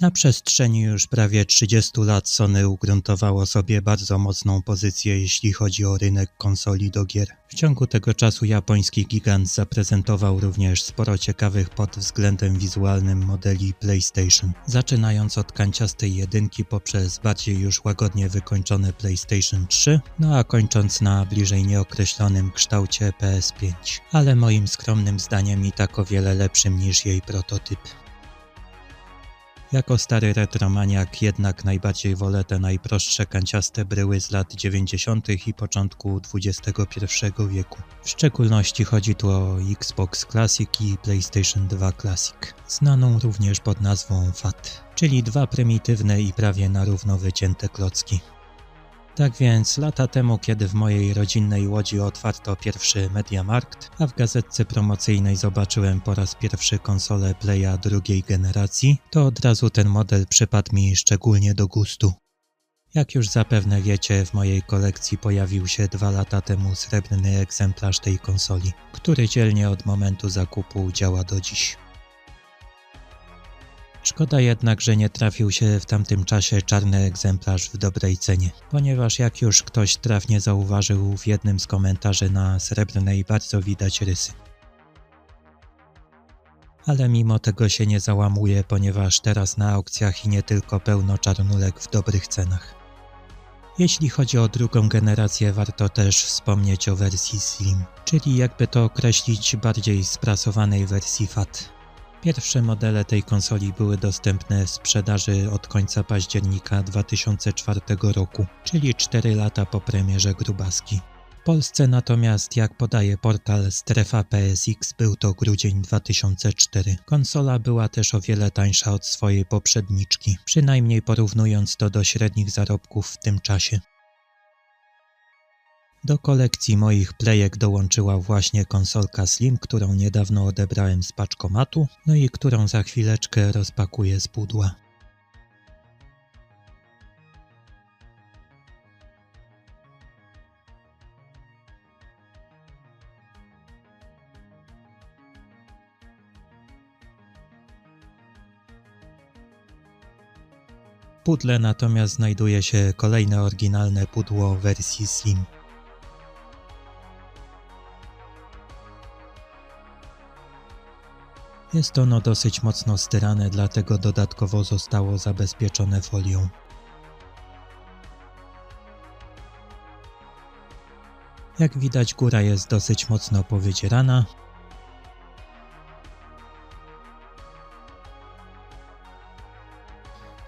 Na przestrzeni już prawie 30 lat Sony ugruntowało sobie bardzo mocną pozycję, jeśli chodzi o rynek konsoli do gier. W ciągu tego czasu japoński gigant zaprezentował również sporo ciekawych pod względem wizualnym modeli PlayStation, zaczynając od kanciastej jedynki poprzez bardziej już łagodnie wykończone PlayStation 3, no a kończąc na bliżej nieokreślonym kształcie PS5, ale moim skromnym zdaniem i tak o wiele lepszym niż jej prototyp. Jako stary retromaniak jednak najbardziej wolę te najprostsze kanciaste bryły z lat 90. i początku XXI wieku. W szczególności chodzi tu o Xbox Classic i PlayStation 2 Classic, znaną również pod nazwą FAT, czyli dwa prymitywne i prawie na równo wycięte klocki. Tak więc lata temu, kiedy w mojej rodzinnej łodzi otwarto pierwszy Mediamarkt, a w gazetce promocyjnej zobaczyłem po raz pierwszy konsolę Playa drugiej generacji, to od razu ten model przypadł mi szczególnie do gustu. Jak już zapewne wiecie, w mojej kolekcji pojawił się dwa lata temu srebrny egzemplarz tej konsoli, który dzielnie od momentu zakupu działa do dziś. Szkoda jednak, że nie trafił się w tamtym czasie czarny egzemplarz w dobrej cenie, ponieważ jak już ktoś trafnie zauważył w jednym z komentarzy na srebrnej bardzo widać rysy. Ale mimo tego się nie załamuje, ponieważ teraz na aukcjach i nie tylko pełno czarnulek w dobrych cenach. Jeśli chodzi o drugą generację, warto też wspomnieć o wersji Slim, czyli jakby to określić bardziej sprasowanej wersji FAT. Pierwsze modele tej konsoli były dostępne w sprzedaży od końca października 2004 roku, czyli 4 lata po premierze Grubaski. W Polsce natomiast, jak podaje portal Strefa PSX, był to grudzień 2004. Konsola była też o wiele tańsza od swojej poprzedniczki, przynajmniej porównując to do średnich zarobków w tym czasie. Do kolekcji moich playek dołączyła właśnie konsolka Slim, którą niedawno odebrałem z paczkomatu, no i którą za chwileczkę rozpakuję z pudła. Pudle natomiast znajduje się kolejne oryginalne pudło wersji Slim. Jest ono dosyć mocno styrane, dlatego dodatkowo zostało zabezpieczone folią. Jak widać góra jest dosyć mocno powydzierana.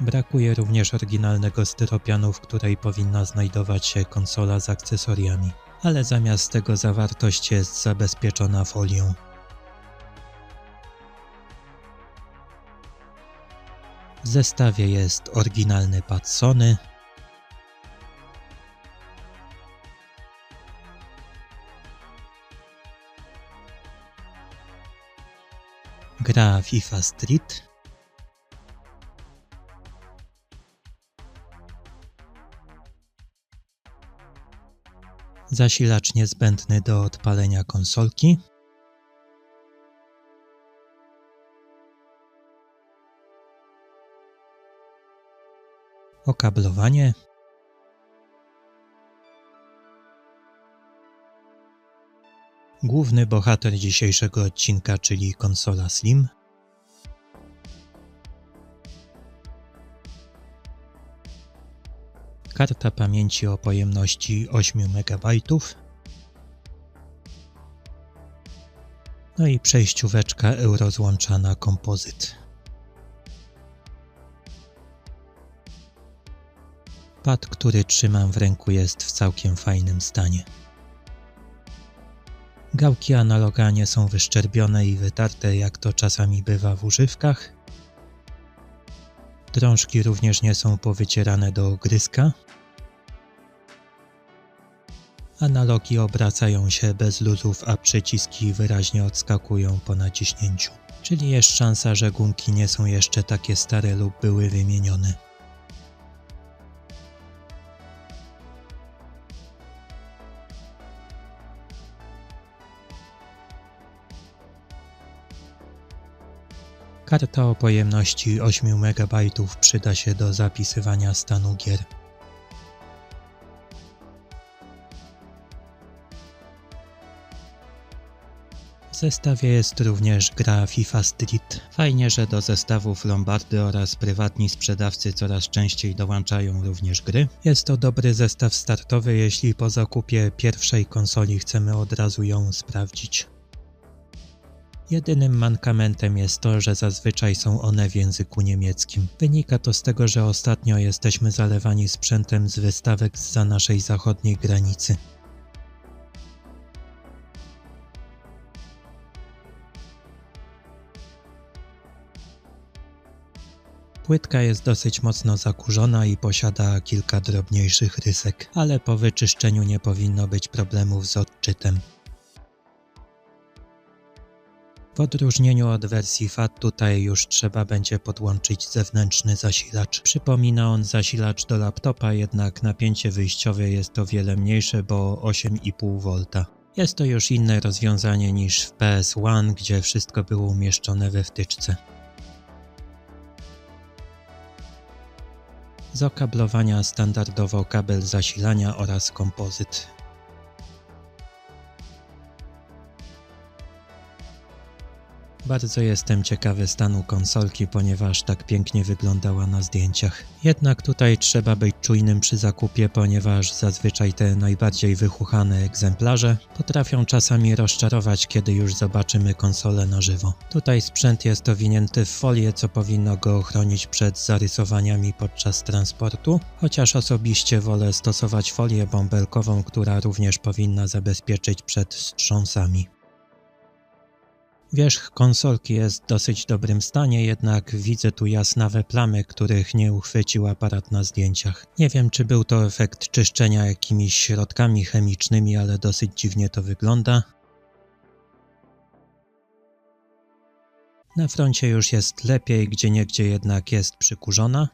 Brakuje również oryginalnego styropianu, w której powinna znajdować się konsola z akcesoriami, ale zamiast tego zawartość jest zabezpieczona folią. Zestawie jest oryginalny pad Sony, gra FIFA Street, zasilacz niezbędny do odpalenia konsolki, okablowanie, główny bohater dzisiejszego odcinka, czyli konsola Slim, karta pamięci o pojemności 8 MB, no i przejścióweczka eurozłącza na kompozyt. Pad, który trzymam w ręku jest w całkiem fajnym stanie. Gałki analoga nie są wyszczerbione i wytarte, jak to czasami bywa w używkach. Drążki również nie są powycierane do ogryska. Analogi obracają się bez luzów, a przyciski wyraźnie odskakują po naciśnięciu. Czyli jest szansa, że gumki nie są jeszcze takie stare lub były wymienione. Karta o pojemności 8 MB przyda się do zapisywania stanu gier. W zestawie jest również gra FIFA Street. Fajnie, że do zestawów Lombardy oraz prywatni sprzedawcy coraz częściej dołączają również gry. Jest to dobry zestaw startowy, jeśli po zakupie pierwszej konsoli chcemy od razu ją sprawdzić. Jedynym mankamentem jest to, że zazwyczaj są one w języku niemieckim. Wynika to z tego, że ostatnio jesteśmy zalewani sprzętem z wystawek za naszej zachodniej granicy. Płytka jest dosyć mocno zakurzona i posiada kilka drobniejszych rysek, ale po wyczyszczeniu nie powinno być problemów z odczytem. W odróżnieniu od wersji FAT tutaj już trzeba będzie podłączyć zewnętrzny zasilacz. Przypomina on zasilacz do laptopa, jednak napięcie wyjściowe jest o wiele mniejsze, bo 8,5 V. Jest to już inne rozwiązanie niż w PS1, gdzie wszystko było umieszczone we wtyczce. Z okablowania standardowo kabel zasilania oraz kompozyt. Bardzo jestem ciekawy stanu konsolki, ponieważ tak pięknie wyglądała na zdjęciach. Jednak tutaj trzeba być czujnym przy zakupie, ponieważ zazwyczaj te najbardziej wychuchane egzemplarze potrafią czasami rozczarować, kiedy już zobaczymy konsolę na żywo. Tutaj sprzęt jest owinięty w folię, co powinno go ochronić przed zarysowaniami podczas transportu, chociaż osobiście wolę stosować folię bąbelkową, która również powinna zabezpieczyć przed wstrząsami. Wierzch konsolki jest w dosyć dobrym stanie, jednak widzę tu jasnawe plamy, których nie uchwycił aparat na zdjęciach. Nie wiem, czy był to efekt czyszczenia jakimiś środkami chemicznymi, ale dosyć dziwnie to wygląda. Na froncie już jest lepiej, gdzie niegdzie jednak jest przykurzona.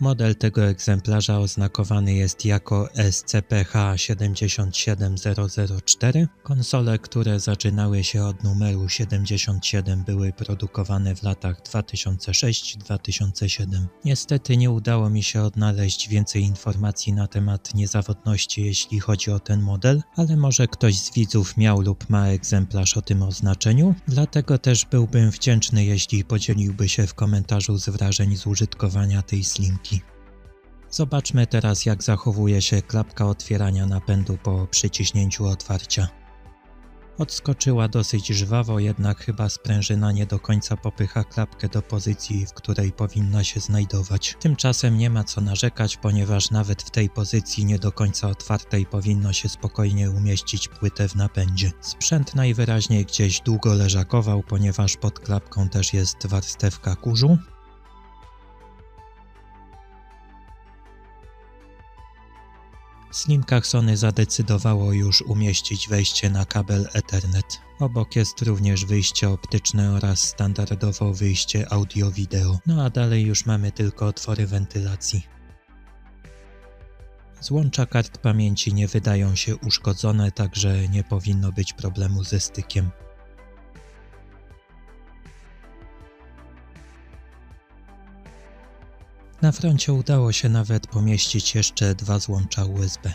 Model tego egzemplarza oznakowany jest jako SCPH77004. Konsole, które zaczynały się od numeru 77 były produkowane w latach 2006-2007. Niestety nie udało mi się odnaleźć więcej informacji na temat niezawodności jeśli chodzi o ten model, ale może ktoś z widzów miał lub ma egzemplarz o tym oznaczeniu, dlatego też byłbym wdzięczny jeśli podzieliłby się w komentarzu z wrażeń z użytkowania tej slimki. Zobaczmy teraz jak zachowuje się klapka otwierania napędu po przyciśnięciu otwarcia. Odskoczyła dosyć żwawo, jednak chyba sprężyna nie do końca popycha klapkę do pozycji, w której powinna się znajdować. Tymczasem nie ma co narzekać, ponieważ nawet w tej pozycji nie do końca otwartej powinno się spokojnie umieścić płytę w napędzie. Sprzęt najwyraźniej gdzieś długo leżakował, ponieważ pod klapką też jest warstewka kurzu, W slimkach Sony zadecydowało już umieścić wejście na kabel Ethernet. Obok jest również wyjście optyczne oraz standardowo wyjście audio-wideo. No a dalej już mamy tylko otwory wentylacji. Złącza kart pamięci nie wydają się uszkodzone, także nie powinno być problemu ze stykiem. Na froncie udało się nawet pomieścić jeszcze dwa złącza USB.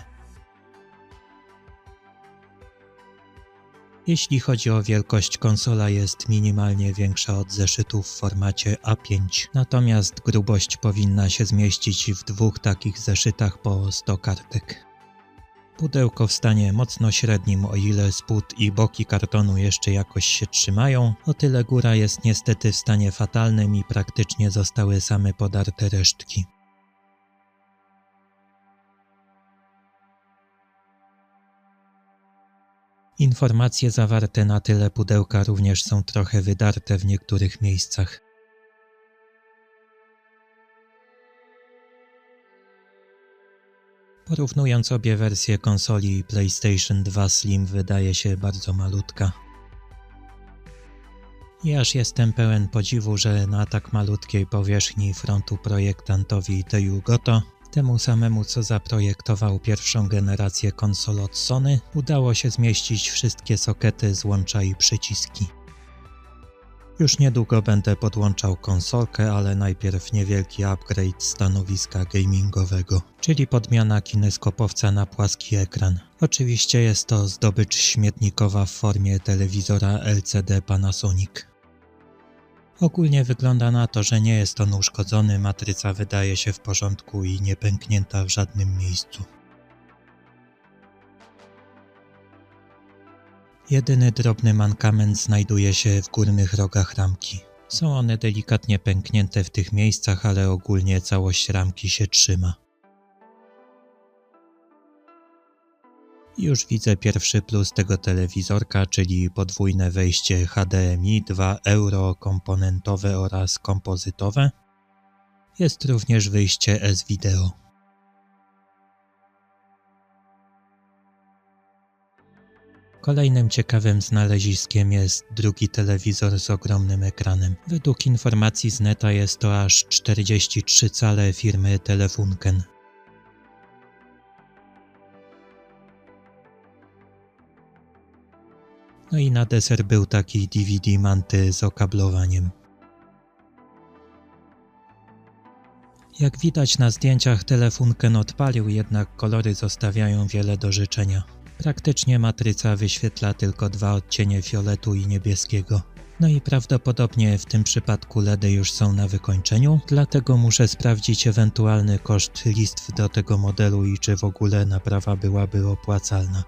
Jeśli chodzi o wielkość, konsola jest minimalnie większa od zeszytów w formacie A5, natomiast grubość powinna się zmieścić w dwóch takich zeszytach po 100 kartek. Pudełko w stanie mocno średnim, o ile spód i boki kartonu jeszcze jakoś się trzymają, o tyle góra jest niestety w stanie fatalnym i praktycznie zostały same podarte resztki. Informacje zawarte na tyle pudełka również są trochę wydarte w niektórych miejscach. Porównując obie wersje konsoli, PlayStation 2 Slim wydaje się bardzo malutka. I aż jestem pełen podziwu, że na tak malutkiej powierzchni frontu projektantowi Teju Goto Temu samemu, co zaprojektował pierwszą generację konsol od Sony, udało się zmieścić wszystkie sokety, złącza i przyciski. Już niedługo będę podłączał konsolkę, ale najpierw niewielki upgrade stanowiska gamingowego, czyli podmiana kineskopowca na płaski ekran. Oczywiście jest to zdobycz śmietnikowa w formie telewizora LCD Panasonic. Ogólnie wygląda na to, że nie jest on uszkodzony, matryca wydaje się w porządku i nie pęknięta w żadnym miejscu. Jedyny drobny mankament znajduje się w górnych rogach ramki. Są one delikatnie pęknięte w tych miejscach, ale ogólnie całość ramki się trzyma. Już widzę pierwszy plus tego telewizorka, czyli podwójne wejście HDMI, 2 euro komponentowe oraz kompozytowe. Jest również wyjście S-Video. Kolejnym ciekawym znaleziskiem jest drugi telewizor z ogromnym ekranem. Według informacji z neta jest to aż 43 cale firmy Telefunken. No i na deser był taki DVD manty z okablowaniem. Jak widać na zdjęciach Telefunken odpalił, jednak kolory zostawiają wiele do życzenia. Praktycznie matryca wyświetla tylko dwa odcienie fioletu i niebieskiego. No i prawdopodobnie w tym przypadku LEDy już są na wykończeniu, dlatego muszę sprawdzić ewentualny koszt listw do tego modelu i czy w ogóle naprawa byłaby opłacalna.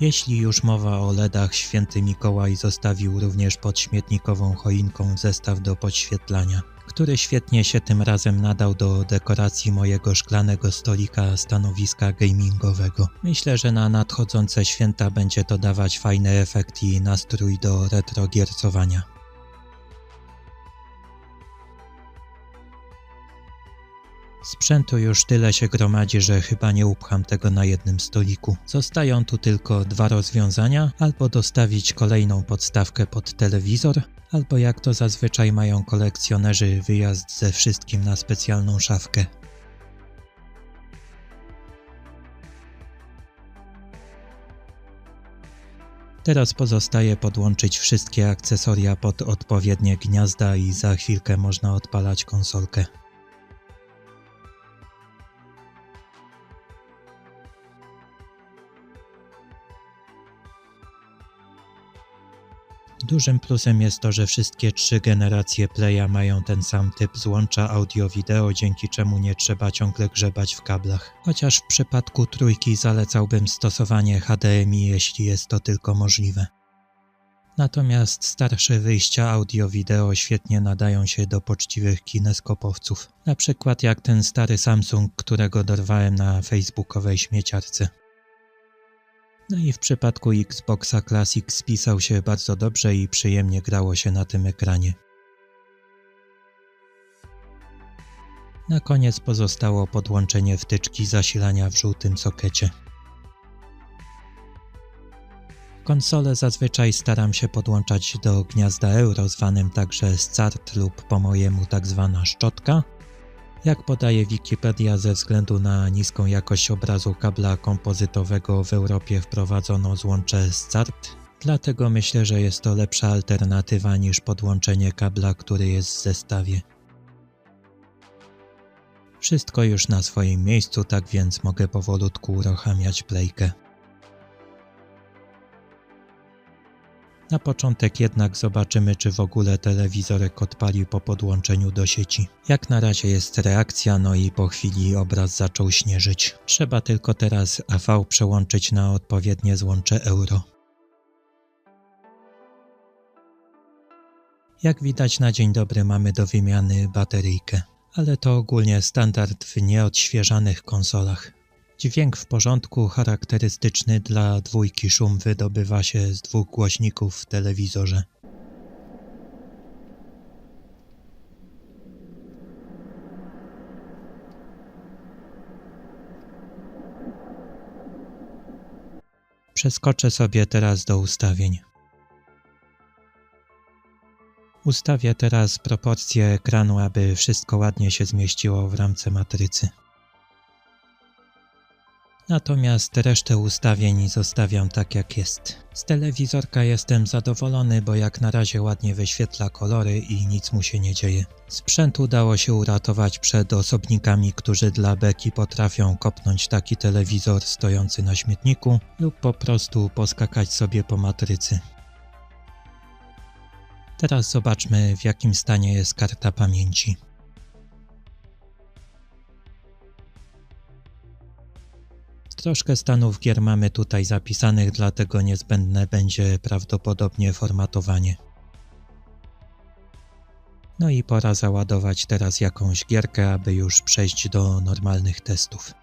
Jeśli już mowa o LEDach, święty Mikołaj zostawił również pod śmietnikową choinką zestaw do podświetlania, który świetnie się tym razem nadał do dekoracji mojego szklanego stolika stanowiska gamingowego. Myślę, że na nadchodzące święta będzie to dawać fajny efekt i nastrój do retrogiercowania. Sprzętu już tyle się gromadzi, że chyba nie upcham tego na jednym stoliku. Zostają tu tylko dwa rozwiązania, albo dostawić kolejną podstawkę pod telewizor, albo jak to zazwyczaj mają kolekcjonerzy, wyjazd ze wszystkim na specjalną szafkę. Teraz pozostaje podłączyć wszystkie akcesoria pod odpowiednie gniazda i za chwilkę można odpalać konsolkę. Dużym plusem jest to, że wszystkie trzy generacje Playa mają ten sam typ złącza audio-wideo, dzięki czemu nie trzeba ciągle grzebać w kablach. Chociaż w przypadku trójki zalecałbym stosowanie HDMI, jeśli jest to tylko możliwe. Natomiast starsze wyjścia audio-wideo świetnie nadają się do poczciwych kineskopowców. Na przykład jak ten stary Samsung, którego dorwałem na facebookowej śmieciarce. No i w przypadku Xboxa Classic spisał się bardzo dobrze i przyjemnie grało się na tym ekranie. Na koniec pozostało podłączenie wtyczki zasilania w żółtym sokecie. Konsolę zazwyczaj staram się podłączać do gniazda euro, zwanym także SCART lub po mojemu tak zwana szczotka, jak podaje Wikipedia, ze względu na niską jakość obrazu kabla kompozytowego w Europie wprowadzono złącze SCART, dlatego myślę, że jest to lepsza alternatywa niż podłączenie kabla, który jest w zestawie. Wszystko już na swoim miejscu, tak więc mogę powolutku uruchamiać playkę. Na początek jednak zobaczymy, czy w ogóle telewizorek odpalił po podłączeniu do sieci. Jak na razie jest reakcja, no i po chwili obraz zaczął śnieżyć. Trzeba tylko teraz AV przełączyć na odpowiednie złącze euro. Jak widać na dzień dobry mamy do wymiany bateryjkę, ale to ogólnie standard w nieodświeżanych konsolach. Dźwięk w porządku, charakterystyczny dla dwójki szum wydobywa się z dwóch głośników w telewizorze. Przeskoczę sobie teraz do ustawień. Ustawię teraz proporcje ekranu, aby wszystko ładnie się zmieściło w ramce matrycy. Natomiast resztę ustawień zostawiam tak jak jest. Z telewizorka jestem zadowolony, bo jak na razie ładnie wyświetla kolory i nic mu się nie dzieje. Sprzęt udało się uratować przed osobnikami, którzy dla beki potrafią kopnąć taki telewizor stojący na śmietniku lub po prostu poskakać sobie po matrycy. Teraz zobaczmy w jakim stanie jest karta pamięci. Troszkę stanów gier mamy tutaj zapisanych, dlatego niezbędne będzie prawdopodobnie formatowanie. No i pora załadować teraz jakąś gierkę, aby już przejść do normalnych testów.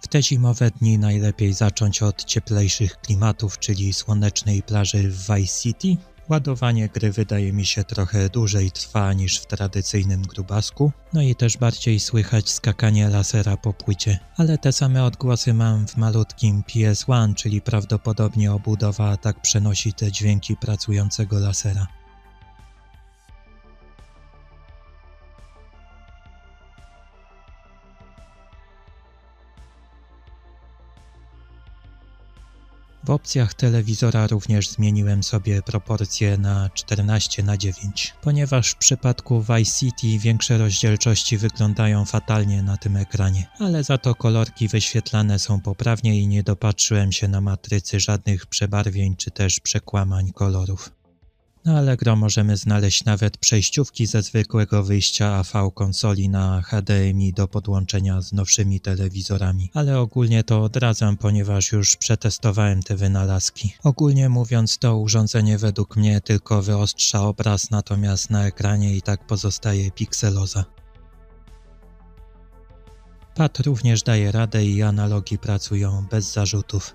W te zimowe dni najlepiej zacząć od cieplejszych klimatów, czyli słonecznej plaży w Vice City, Ładowanie gry wydaje mi się trochę dłużej trwa niż w tradycyjnym grubasku, no i też bardziej słychać skakanie lasera po płycie, ale te same odgłosy mam w malutkim PS1, czyli prawdopodobnie obudowa tak przenosi te dźwięki pracującego lasera. W opcjach telewizora również zmieniłem sobie proporcje na 14 na 9, ponieważ w przypadku Vice City większe rozdzielczości wyglądają fatalnie na tym ekranie, ale za to kolorki wyświetlane są poprawnie i nie dopatrzyłem się na matrycy żadnych przebarwień czy też przekłamań kolorów. Na Allegro możemy znaleźć nawet przejściówki ze zwykłego wyjścia AV konsoli na HDMI do podłączenia z nowszymi telewizorami, ale ogólnie to odradzam, ponieważ już przetestowałem te wynalazki. Ogólnie mówiąc, to urządzenie według mnie tylko wyostrza obraz, natomiast na ekranie i tak pozostaje pikseloza. Pad również daje radę i analogi pracują bez zarzutów.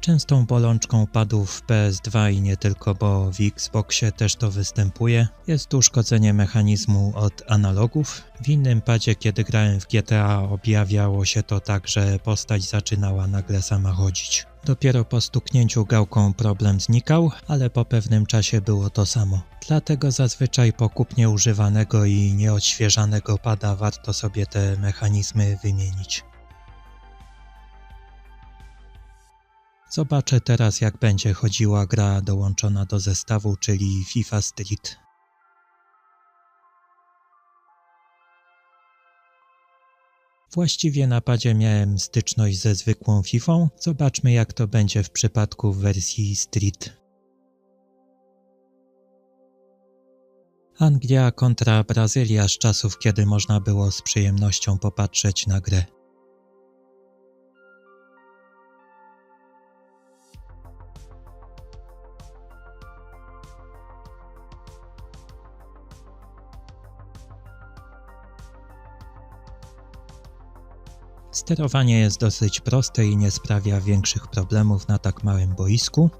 Częstą bolączką padów PS2 i nie tylko, bo w Xboxie też to występuje, jest uszkodzenie mechanizmu od analogów. W innym padzie, kiedy grałem w GTA, objawiało się to tak, że postać zaczynała nagle sama chodzić. Dopiero po stuknięciu gałką problem znikał, ale po pewnym czasie było to samo. Dlatego zazwyczaj po kupnie używanego i nieodświeżanego pada warto sobie te mechanizmy wymienić. Zobaczę teraz jak będzie chodziła gra dołączona do zestawu, czyli FIFA Street. Właściwie na padzie miałem styczność ze zwykłą FIFA. Zobaczmy jak to będzie w przypadku wersji Street. Anglia kontra Brazylia z czasów, kiedy można było z przyjemnością popatrzeć na grę. Sterowanie jest dosyć proste i nie sprawia większych problemów na tak małym boisku.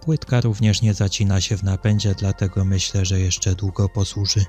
Płytka również nie zacina się w napędzie, dlatego myślę, że jeszcze długo posłuży.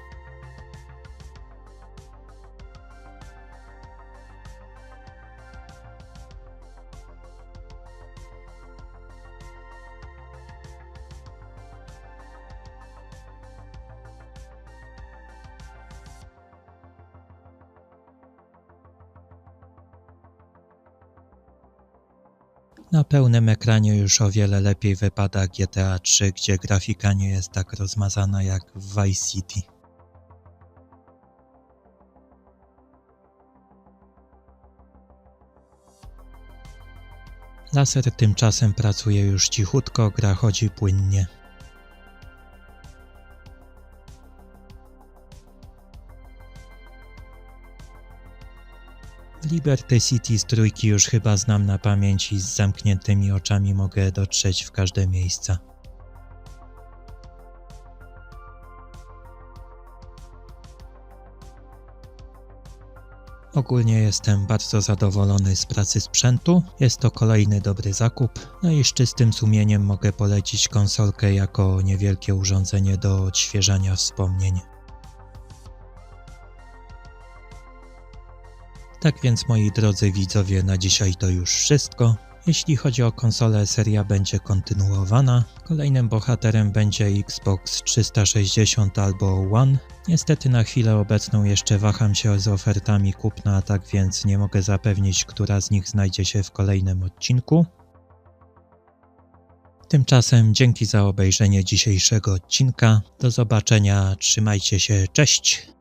Na pełnym ekranie już o wiele lepiej wypada GTA 3, gdzie grafika nie jest tak rozmazana jak w Vice City. Laser tymczasem pracuje już cichutko, gra chodzi płynnie. Liberty City z trójki już chyba znam na pamięć i z zamkniętymi oczami mogę dotrzeć w każde miejsca. Ogólnie jestem bardzo zadowolony z pracy sprzętu. Jest to kolejny dobry zakup. No i z czystym sumieniem mogę polecić konsolkę jako niewielkie urządzenie do odświeżania wspomnień. Tak więc moi drodzy widzowie, na dzisiaj to już wszystko. Jeśli chodzi o konsolę, seria będzie kontynuowana. Kolejnym bohaterem będzie Xbox 360 albo One. Niestety na chwilę obecną jeszcze waham się z ofertami kupna, tak więc nie mogę zapewnić, która z nich znajdzie się w kolejnym odcinku. Tymczasem dzięki za obejrzenie dzisiejszego odcinka. Do zobaczenia, trzymajcie się, cześć!